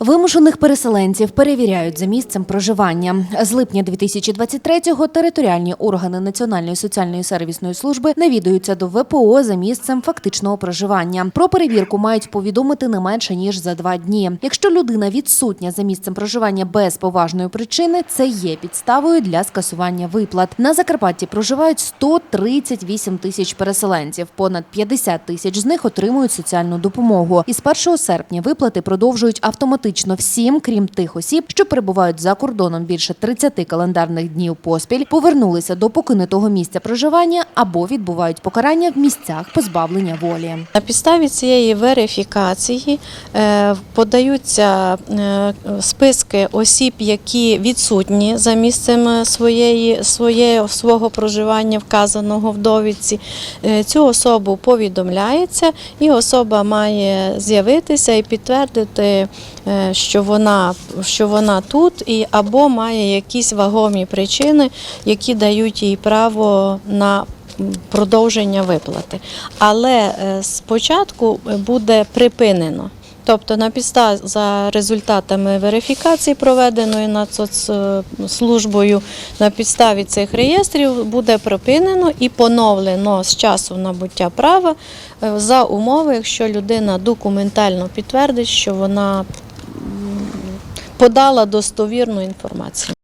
Вимушених переселенців перевіряють за місцем проживання. З липня 2023-го територіальні органи Національної соціальної сервісної служби навідуються до ВПО за місцем фактичного проживання. Про перевірку мають повідомити не менше ніж за два дні. Якщо людина відсутня за місцем проживання без поважної причини, це є підставою для скасування виплат. На Закарпатті проживають 138 тисяч переселенців. Понад 50 тисяч з них отримують соціальну допомогу. І з 1 серпня виплати продовжують автоматично всім, крім тих осіб, що перебувають за кордоном більше 30 календарних днів поспіль, повернулися до покинутого місця проживання або відбувають покарання в місцях позбавлення волі. На підставі цієї верифікації е, подаються е, списки осіб, які відсутні за місцем своєї, своєї, свого проживання, вказаного в довідці. Е, Цю особу повідомляється, і особа має з'явитися і підтвердити, е, що вона, що вона тут, і або має якісь вагомі причини, які дають їй право на продовження виплати. Але е, спочатку буде припинено. Тобто на підставі за результатами верифікації, проведеної над соцслужбою, на підставі цих реєстрів буде припинено і поновлено з часу набуття права е, за умови, якщо людина документально підтвердить, що вона подала достовірну інформацію.